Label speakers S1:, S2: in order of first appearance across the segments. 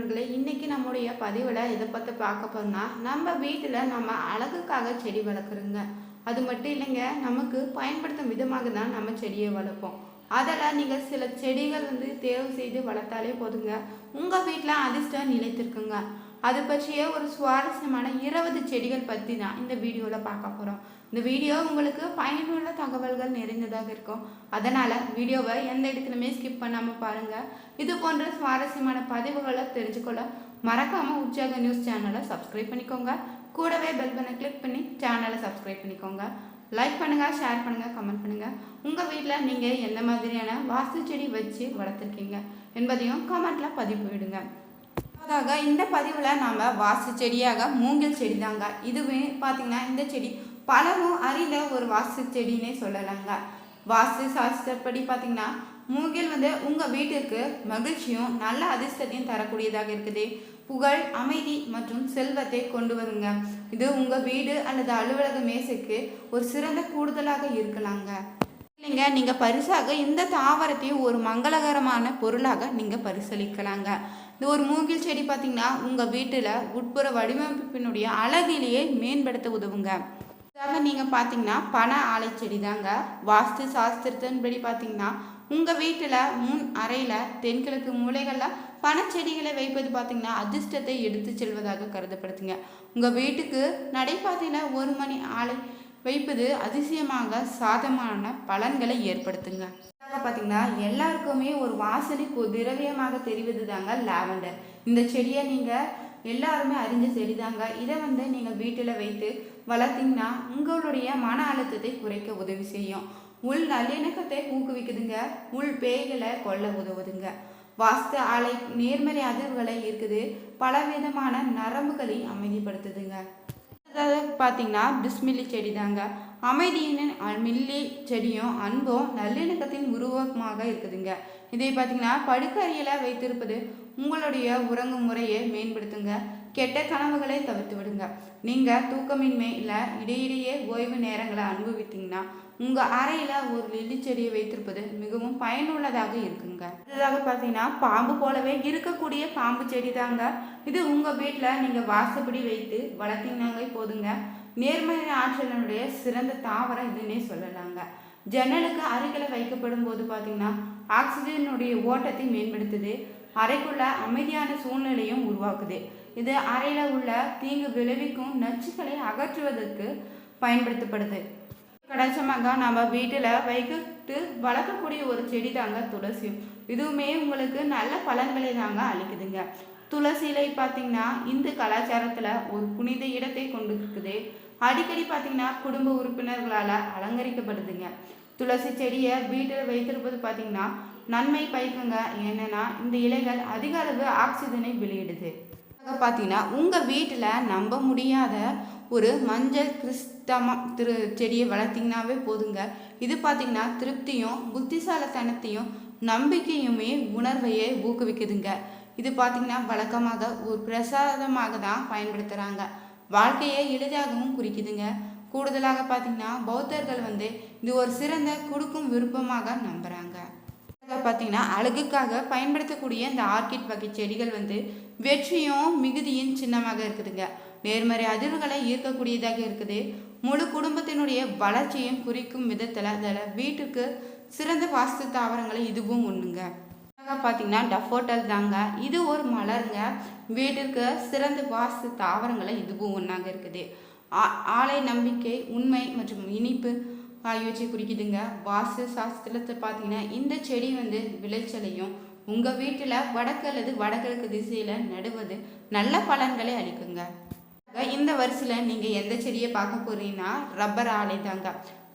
S1: நண்பர்களே இன்னைக்கு நம்முடைய பதிவில் இதை பற்றி பார்க்க போகிறோம்னா நம்ம வீட்டில் நம்ம அழகுக்காக செடி வளர்க்குறோங்க. அது மட்டும் இல்லைங்க நமக்கு பயன்படுத்தும் விதமாக தான் நம்ம செடியை வளர்ப்போம். அதில் நீங்கள் சில செடிகள் வந்து தேர்வு செய்து வளர்த்தாலே போதுங்க. உங்கள் வீட்டில் அதிர்ஷ்டம் நிலைத்திருக்குங்க. அது பற்றிய ஒரு சுவாரஸ்யமான இருபது செடிகள் பற்றி தான் இந்த வீடியோவில் பார்க்க போகிறோம் இந்த வீடியோ உங்களுக்கு பயனுள்ள தகவல்கள் நிறைந்ததாக இருக்கும். அதனால் வீடியோவை எந்த இடத்துலையுமே ஸ்கிப் பண்ணாமல் பாருங்கள் இது போன்ற சுவாரஸ்யமான பதிவுகளை தெரிஞ்சுக்கொள்ள மறக்காமல் உற்சாக நியூஸ் சேனலை சப்ஸ்கிரைப் பண்ணிக்கோங்க. கூடவே பெல் பண்ணை கிளிக் பண்ணி சேனலை சப்ஸ்கிரைப் பண்ணிக்கோங்க. லைக் பண்ணுங்கள் ஷேர் பண்ணுங்கள் கமெண்ட் பண்ணுங்கள் உங்கள் வீட்டில் நீங்கள் எந்த மாதிரியான வாஸ்து செடி வச்சு வளர்த்துருக்கீங்க என்பதையும் கமெண்ட்டில் பதிவு விடுங்க. அதுக்காக இந்த பதிவில் நாம் வாசு செடியாக மூங்கில் செடி தாங்க இதுவே பார்த்திங்கன்னா இந்த செடி பலரும் அறிந்த ஒரு வாஸ்து செடின்னே சொல்லலாங்க. வாஸ்து சாஸ்திரப்படி பார்த்தீங்கன்னா மூங்கில் வந்து உங்கள் வீட்டிற்கு மகிழ்ச்சியும் நல்ல அதிர்ஷ்டத்தையும் தரக்கூடியதாக இருக்குது. புகழ் அமைதி மற்றும் செல்வத்தை கொண்டு வருங்க. இது உங்கள் வீடு அல்லது அலுவலக மேசைக்கு ஒரு சிறந்த கூடுதலாக இருக்கலாங்க. இல்லைங்க நீங்கள் பரிசாக இந்த தாவரத்தையும் ஒரு மங்களகரமான பொருளாக நீங்கள் பரிசளிக்கலாங்க. இந்த ஒரு மூங்கில் செடி பார்த்தீங்கன்னா உங்கள் வீட்டில் உட்புற வடிவமைப்பினுடைய அழகிலேயே மேம்படுத்த உதவுங்க. இதாக நீங்கள் பார்த்தீங்கன்னா பண ஆலை செடி தாங்க வாஸ்து சாஸ்திரத்தின்படி பார்த்தீங்கன்னா உங்கள் வீட்டில் முன் அறையில் தென்கிழக்கு மூலைகளில் பனச்செடிகளை வைப்பது பார்த்திங்கன்னா அதிர்ஷ்டத்தை எடுத்து செல்வதாக கருதப்படுதுங்க. உங்கள் வீட்டுக்கு நடைபாதையில் ஒரு மணி ஆலை வைப்பது அதிசயமாக சாதமான பலன்களை ஏற்படுத்துங்க. பார்த்தீங்கன்னா எல்லாருக்குமே ஒரு வாசனை திரவியமாக தெரிவது தாங்க லாவெண்டர். இந்த செடியை நீங்கள் எல்லாருமே அறிஞ்ச செடி தாங்க. இதை வந்து நீங்கள் வீட்டில் வைத்து வளர்த்தீங்கன்னா உங்களுடைய மன அழுத்தத்தை குறைக்க உதவி செய்யும். உள் நல்லிணக்கத்தை ஊக்குவிக்குதுங்க. உள் பேய்களை கொல்ல உதவுதுங்க. வாஸ்து ஆலை நேர்மறை அதிர்வுகளை இருக்குது பலவிதமான நரம்புகளை அமைதிப்படுத்துதுங்க. பார்த்தீங்கன்னா பிஸ்மில்லி செடி தாங்க அமைதியின் மில்லி செடியும் அன்பும் நல்லிணக்கத்தின் உருவகமாக இருக்குதுங்க. இதை பார்த்தீங்கன்னா படுக்கறையில் வைத்திருப்பது உங்களுடைய உறங்கும் முறையை மேம்படுத்துங்க. கெட்ட கனவுகளை தவிர்த்து விடுங்க. நீங்கள் தூக்கமின்மை இல்லை இடையிடையே ஓய்வு நேரங்களை அனுபவித்தீங்கன்னா உங்கள் அறையில் ஒரு லில்லி செடியை வைத்திருப்பது மிகவும் பயனுள்ளதாக இருக்குங்க. அடுத்ததாக பார்த்தீங்கன்னா பாம்பு போலவே இருக்கக்கூடிய பாம்பு செடி தாங்க இது உங்கள் வீட்டில் நீங்கள் வாசப்படி வைத்து வளர்த்தீங்கன்னாங்க போதுங்க. நேர்மறை ஆற்றலினுடைய சிறந்த தாவரம் இதுன்னே சொல்லலாங்க. ஜன்னலுக்கு அருகில் வைக்கப்படும் போது பார்த்தீங்கன்னா ஆக்சிஜனுடைய ஓட்டத்தை மேம்படுத்துது. அறைக்குள்ள அமைதியான சூழ்நிலையும் உருவாக்குது. இது அறையில் உள்ள தீங்கு விளைவிக்கும் நச்சுக்களை அகற்றுவதற்கு பயன்படுத்தப்படுது. கடாச்சமாக நம்ம வீட்டில் வைக்கிட்டு வளர்க்கக்கூடிய ஒரு செடி தாங்க துளசி. இதுவுமே உங்களுக்கு நல்ல பலன்களை தாங்க அளிக்குதுங்க. துளசி இலை பார்த்தீங்கன்னா இந்து கலாச்சாரத்தில் ஒரு புனித இடத்தை கொண்டு இருக்குது அடிக்கடி பார்த்தீங்கன்னா குடும்ப உறுப்பினர்களால் அலங்கரிக்கப்படுதுங்க. துளசி செடியை வீட்டில் வைத்திருப்பது பார்த்தீங்கன்னா நன்மை பயக்குங்க. என்னென்னா இந்த இலைகள் அதிக அளவு ஆக்சிஜனை வெளியிடுது. பார்த்தீங்கன்னா உங்கள் வீட்டில் நம்ப முடியாத ஒரு மஞ்சள் கிறிஸ்தமாக திரு செடியை வளர்த்திங்கனாவே போதுங்க. இது பார்த்தீங்கன்னா திருப்தியும் புத்திசாலித்தனத்தையும் நம்பிக்கையுமே உணர்வையே ஊக்குவிக்குதுங்க. இது பார்த்திங்கன்னா வழக்கமாக ஒரு பிரசாதமாக தான் பயன்படுத்துகிறாங்க வாழ்க்கையை எளிதாகவும் குறிக்குதுங்க. கூடுதலாக பார்த்தீங்கன்னா பௌத்தர்கள் வந்து இது ஒரு சிறந்த கொடுக்கும் விருப்பமாக நம்புகிறாங்க பார்த்தீங்கன்னா அழகுக்காக பயன்படுத்தக்கூடிய இந்த ஆர்கிட் வகை செடிகள் வந்து வெற்றியும் மிகுதியின் சின்னமாக இருக்குதுங்க. நேர்மறை அதிர்வுகளை ஈர்க்கக்கூடியதாக இருக்குது. முழு குடும்பத்தினுடைய வளர்ச்சியும் குறிக்கும் விதத்தில் அதில் வீட்டுக்கு சிறந்த வாஸ்து தாவரங்களை இதுவும் ஒன்றுங்க பார்த்தீங்கன்னா டஃபோட்டல் தாங்க. இது ஒரு மலருங்க. வீட்டிற்கு சிறந்த வாஸ்து தாவரங்களை இதுவும் ஒன்றாக இருக்குது. ஆ- ஆலை நம்பிக்கை உண்மை மற்றும் இனிப்பு ஆகியவற்றை குறிக்குதுங்க. வாஸ்து சாஸ்திரத்தை பார்த்தீங்கன்னா இந்த செடி வந்து விளைச்சலையும் உங்கள் வீட்டில் வடக்கு அல்லது வடகிழக்கு திசையில் நடுவது நல்ல பலன்களை அளிக்குங்க. இந்த வரிசையில் நீங்கள் எந்த செடியை பார்க்க போகிறீங்கன்னா ரப்பர் ஆலை தாங்க.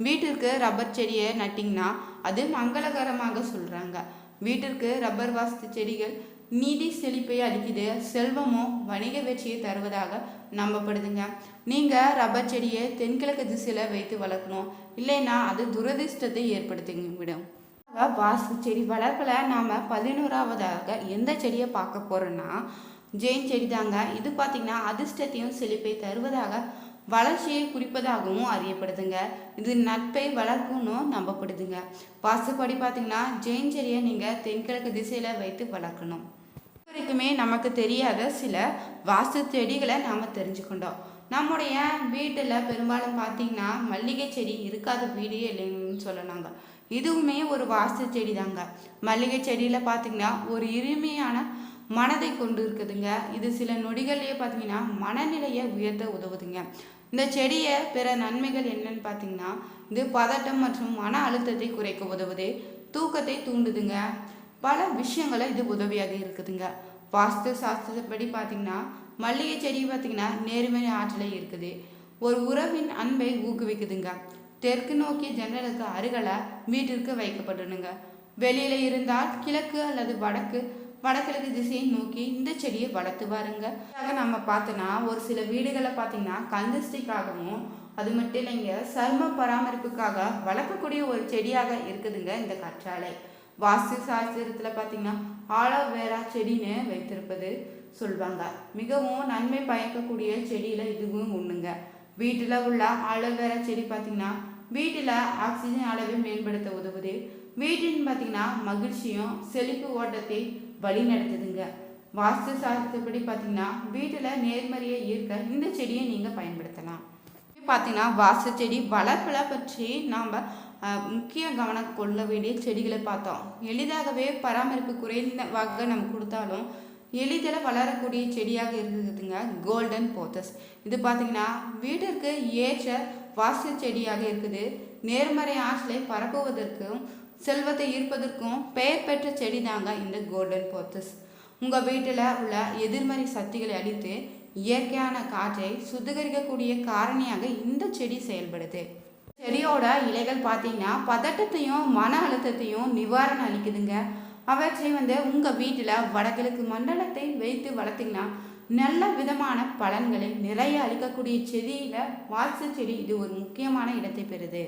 S1: வீட்டிற்கு ரப்பர் செடியை நட்டிங்கன்னா அது மங்களகரமாக சொல்கிறாங்க வீட்டிற்கு ரப்பர் வாஸ்து செடிகள் நீதி செழிப்பை அளிக்குது செல்வமும் வணிக வெற்றியை தருவதாக நம்பப்படுதுங்க. நீங்கள் ரப்பர் செடியை தென்கிழக்கு திசையில் வைத்து வளர்க்கணும். இல்லைன்னா அது துரதிர்ஷ்டத்தை ஏற்படுத்தி விடும். வாஸ்து செடி வளர்ப்பில் நாம் பதினோராவதாக எந்த செடியை பார்க்க போகிறோன்னா ஜெயின் செடி தாங்க இது பார்த்திங்கன்னா அதிர்ஷ்டத்தையும் செழிப்பை தருவதாக வளர்ச்சியை குறிப்பதாகவும் அறியப்படுதுங்க. இது நட்பை வளர்க்கும்னு நம்பப்படுதுங்க. வாஸ்துப்படி பார்த்தீங்கன்னா ஜெயின் செடியை நீங்கள் தென்கிழக்கு திசையில் வைத்து வளர்க்கணும். வரைக்குமே நமக்கு தெரியாத சில வாஸ்து செடிகளை நாம் தெரிஞ்சுக்கொண்டோம். நம்முடைய வீட்டில் பெரும்பாலும் பார்த்தீங்கன்னா மல்லிகை செடி இருக்காத வீடே இல்லைன்னு சொல்லலாங்க. இதுவுமே ஒரு வாஸ்து செடி தாங்க மல்லிகை செடியில் பார்த்தீங்கன்னா ஒரு இருமையான மனதை கொண்டு இருக்குதுங்க இது சில நொடிகள்லேயே பார்த்தீங்கன்னா மனநிலையை உயர்த்த உதவுதுங்க. இந்த செடியை பிற நன்மைகள் என்னன்னு பார்த்தீங்கன்னா இது பதட்டம் மற்றும் மன அழுத்தத்தை குறைக்க உதவுது தூக்கத்தை தூண்டுதுங்க. பல விஷயங்களை இது உதவியாக இருக்குதுங்க. வாஸ்து சாஸ்திரப்படி பார்த்தீங்கன்னா மல்லிகை செடி பார்த்தீங்கன்னா நேர்மறை ஆற்றலை இருக்குது ஒரு உறவின் அன்பை ஊக்குவிக்குதுங்க. தெற்கு நோக்கி ஜன்னலுக்கு அருகல வீட்டிற்கு வைக்கப்படணுங்க. வெளியில் இருந்தால் கிழக்கு அல்லது வடக்கு வடகிழக்கு திசையை நோக்கி இந்த செடியை வளர்த்து பாருங்க நம்ம பார்த்தோன்னா ஒரு சில வீடுகளை பார்த்தீங்கன்னா கந்திஷ்டிக்காகவும் அது மட்டும் இல்லைங்க சர்ம பராமரிப்புக்காக வளர்க்கக்கூடிய ஒரு செடியாக இருக்குதுங்க இந்த கற்றாழை. வாஸ்து சாஸ்திரத்தில் பார்த்தீங்கன்னா ஆலோவேரா செடின்னு வைத்திருப்பது சொல்வாங்க. மிகவும் நன்மை பயக்கக்கூடிய செடியில் இதுவும் ஒன்றுங்க வீட்டில் உள்ள ஆலோவேரா செடி பார்த்தீங்கன்னா வீட்டில் ஆக்சிஜன் அளவை மேம்படுத்த உதவுது. வீட்டின் பார்த்தீங்கன்னா மகிழ்ச்சியும் செழிப்பு ஓட்டத்தை வழி நடத்துதுங்க. வாஸ்து சாஸ்திரப்படி பார்த்தீங்கன்னா வீட்டில் நேர்மறையை ஈர்க்க இந்த செடியை நீங்கள் பயன்படுத்தலாம். பார்த்தீங்கன்னா வாஸ்து செடி வளர்ப்பில் பற்றி நாம் முக்கிய கவனம் கொள்ள வேண்டிய செடிகளை பார்த்தோம். எளிதாகவே பராமரிப்பு குறைந்த வகை நம்ம கொடுத்தாலும் எளிதில் வளரக்கூடிய செடியாக இருக்குதுங்க கோல்டன் போத்தஸ் இது பார்த்தீங்கன்னா வீட்டிற்கு ஏற்ற வாஸ்து செடியாக இருக்குது. நேர்மறை ஆற்றலை பரப்புவதற்கும் செல்வத்தை ஈர்ப்பதற்கும் பெயர் பெற்ற செடி தாங்க இந்த கோல்டன் போத்தஸ் உங்கள் வீட்டில் உள்ள எதிர்மறை சக்திகளை அழித்து இயற்கையான காற்றை சுத்திகரிக்கக்கூடிய காரணியாக இந்த செடி செயல்படுது. செடியோட இலைகள் பார்த்தீங்கன்னா பதட்டத்தையும் மன அழுத்தத்தையும் நிவாரணம் அளிக்குதுங்க. அவற்றை வந்து உங்கள் வீட்டில் வடகிழக்கு மண்டலத்தை வைத்து வளர்த்திங்கன்னா நல்ல விதமான பலன்களை நிறைய அளிக்கக்கூடிய செடியில் வாசு செடி இது ஒரு முக்கியமான இடத்தை பெறுது.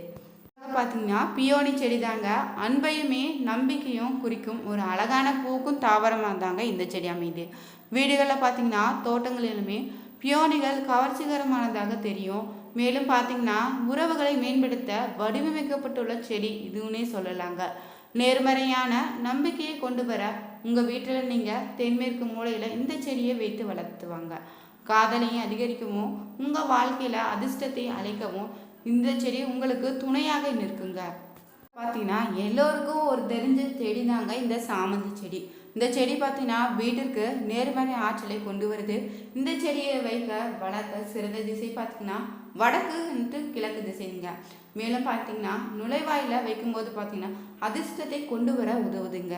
S1: பார்த்தீங்கன்னா பியோனி செடி தாங்க. அன்பையுமே நம்பிக்கையும் குறிக்கும் ஒரு அழகான பூக்கும் தாவரமாக தாங்க இந்த செடி அமைது வீடுகளில் பார்த்தீங்கன்னா தோட்டங்களிலுமே பியோனிகள் கவர்ச்சிகரமானதாக தெரியும். மேலும் பார்த்தீங்கன்னா உறவுகளை மேம்படுத்த வடிவமைக்கப்பட்டுள்ள செடி இதுவுன்னே சொல்லலாங்க. நேர்மறையான நம்பிக்கையை கொண்டு வர உங்கள் வீட்டில் நீங்கள் தென்மேற்கு மூலையில் இந்த செடியை வைத்து வளர்த்துவாங்க. காதலையும் அதிகரிக்கவும் உங்கள் வாழ்க்கையில் அதிர்ஷ்டத்தை அழைக்கவும் இந்த செடி உங்களுக்கு துணையாக நிற்குங்க. பார்த்தீங்கன்னா எல்லோருக்கும் ஒரு தெரிஞ்ச செடி தாங்க இந்த சாமந்தி செடி. இந்த செடி பார்த்தீங்கன்னா வீட்டிற்கு நேர்மறை ஆற்றலை கொண்டு வருது. இந்த செடியை வைக்க வளர்க்க சிறந்த திசை பார்த்தீங்கன்னா வடக்குன்ட்டு கிழக்கு திசைங்க. மேலும் பார்த்தீங்கன்னா நுழைவாயில் வைக்கும்போது பார்த்தீங்கன்னா அதிர்ஷ்டத்தை கொண்டு வர உதவுதுங்க.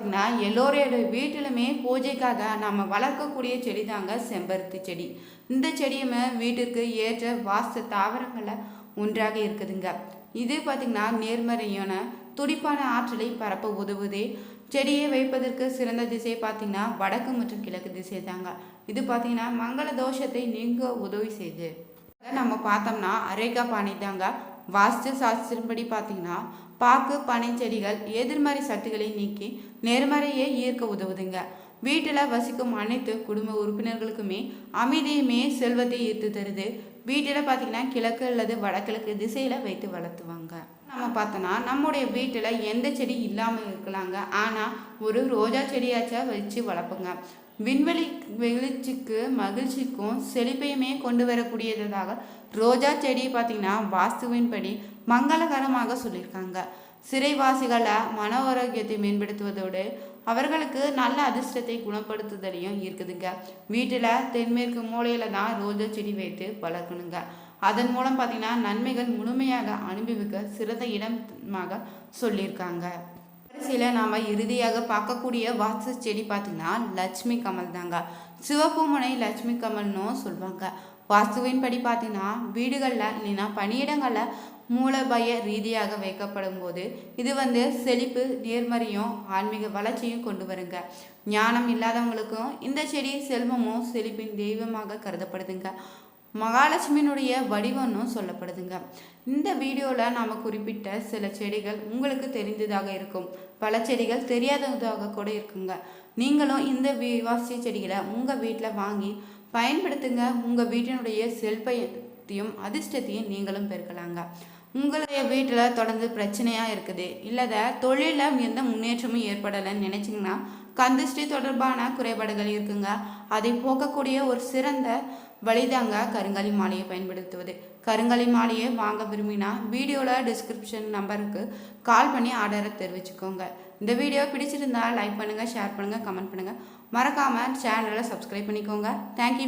S1: பார்த்திங்கன்னா எல்லோரோட வீட்டிலுமே பூஜைக்காக நம்ம வளர்க்கக்கூடிய செடி தாங்க செம்பருத்தி செடி. இந்த செடியுமே வீட்டிற்கு ஏற்ற வாஸ்து தாவரங்களில் ஒன்றாக இருக்குதுங்க. இது பார்த்திங்கன்னா நேர்மறையான துடிப்பான ஆற்றலை பரப்ப உதவுது. செடியை வைப்பதற்கு சிறந்த திசை பார்த்திங்கன்னா வடக்கு மற்றும் கிழக்கு திசை தாங்க. இது பார்த்திங்கன்னா மங்கள தோஷத்தை நீங்க உதவி செய்து. நம்ம பார்த்தோம்னா அரேகா பானை தாங்க. வாஸ்து சாஸ்திரப்படி பார்த்தீங்கன்னா பாக்கு பனை செடிகள் எதிர்மறை சத்துக்களை நீக்கி நேர்மறையை ஈர்க்க உதவுதுங்க. வீட்டில் வசிக்கும் அனைத்து குடும்ப உறுப்பினர்களுக்குமே அமைதியுமே செல்வத்தை ஈர்த்து தருது. வீட்டில் பார்த்தீங்கன்னா கிழக்கு அல்லது வடகிழக்கு திசையில் வைத்து வளர்த்துவாங்க. நம்ம பார்த்தோன்னா நம்முடைய வீட்டில் எந்த செடி இல்லாமல் இருக்கலாங்க. ஆனால் ஒரு ரோஜா செடியாச்சும் வச்சு வளர்ப்புங்க. விண்வெளி வெளிச்சிக்கு மகிழ்ச்சிக்கும் செழிப்பையுமே கொண்டு வரக்கூடியதாக ரோஜா செடி பார்த்திங்கன்னா வாஸ்துவின்படி மங்களகரமாக சொல்லியிருக்காங்க. சிறைவாசிகளை மன ஆரோக்கியத்தை மேம்படுத்துவதோடு அவர்களுக்கு நல்ல அதிர்ஷ்டத்தை குணப்படுத்துதலையும் இருக்குதுங்க வீட்டில் தென்மேற்கு மூலையில் தான் ரோஜா செடி வைத்து வளர்க்கணுங்க. அதன் மூலம் பார்த்திங்கன்னா நன்மைகள் முழுமையாக அனுபவிக்க சிறந்த இடமாக சொல்லியிருக்காங்க. கடைசியில் நாம் இறுதியாக பார்க்கக்கூடிய வாஸ்து செடி பார்த்திங்கன்னா லட்சுமி கமல் தாங்க. சிவப்பு முனை லட்சுமி கமல்னும் சொல்லுவாங்க வாஸ்துவின் படி பார்த்திங்கன்னா வீடுகளில் இல்லைன்னா பணியிடங்களில் மூலபய ரீதியாக வைக்கப்படும் போது இது வந்து செழிப்பு நேர்மறையும் ஆன்மீக வளர்ச்சியும் கொண்டு வருங்க. ஞானம் இல்லாதவங்களுக்கும் இந்த செடி செல்வமும் செழிப்பின் தெய்வமாக கருதப்படுதுங்க. மகாலட்சுமியினுடைய வடிவம்னு சொல்லப்படுதுங்க. இந்த வீடியோவில் நாம் குறிப்பிட்ட சில செடிகள் உங்களுக்கு தெரிந்ததாக இருக்கும். பல செடிகள் தெரியாததாக கூட இருக்குங்க. நீங்களும் இந்த வாசி செடிகளை உங்கள் வீட்டில் வாங்கி பயன்படுத்துங்க. உங்கள் வீட்டினுடைய செல்பத்தையும் அதிர்ஷ்டத்தையும் நீங்களும் பெருக்கலாங்க. உங்களுடைய வீட்டில் தொடர்ந்து பிரச்சனையாக இருக்குது. இல்லாத தொழிலில் எந்த முன்னேற்றமும் ஏற்படலைன்னு நினச்சிங்கன்னா கந்திஷ்டி தொடர்பான குறைபாடுகள் இருக்குங்க. அதை போக்கக்கூடிய ஒரு சிறந்த வழிதாங்க கருங்காலி மாலையை பயன்படுத்துவது. கருங்காலி மாலையை வாங்க விரும்பினா வீடியோவில் டிஸ்கிரிப்ஷன் நம்பருக்கு கால் பண்ணி ஆர்டரை தெரிவிச்சுக்கோங்க. இந்த வீடியோ பிடிச்சிருந்தா லைக் பண்ணுங்கள் ஷேர் பண்ணுங்கள் கமெண்ட் பண்ணுங்கள் மறக்காமல் சேனலை சப்ஸ்கிரைப் பண்ணிக்கோங்க. தேங்க்யூ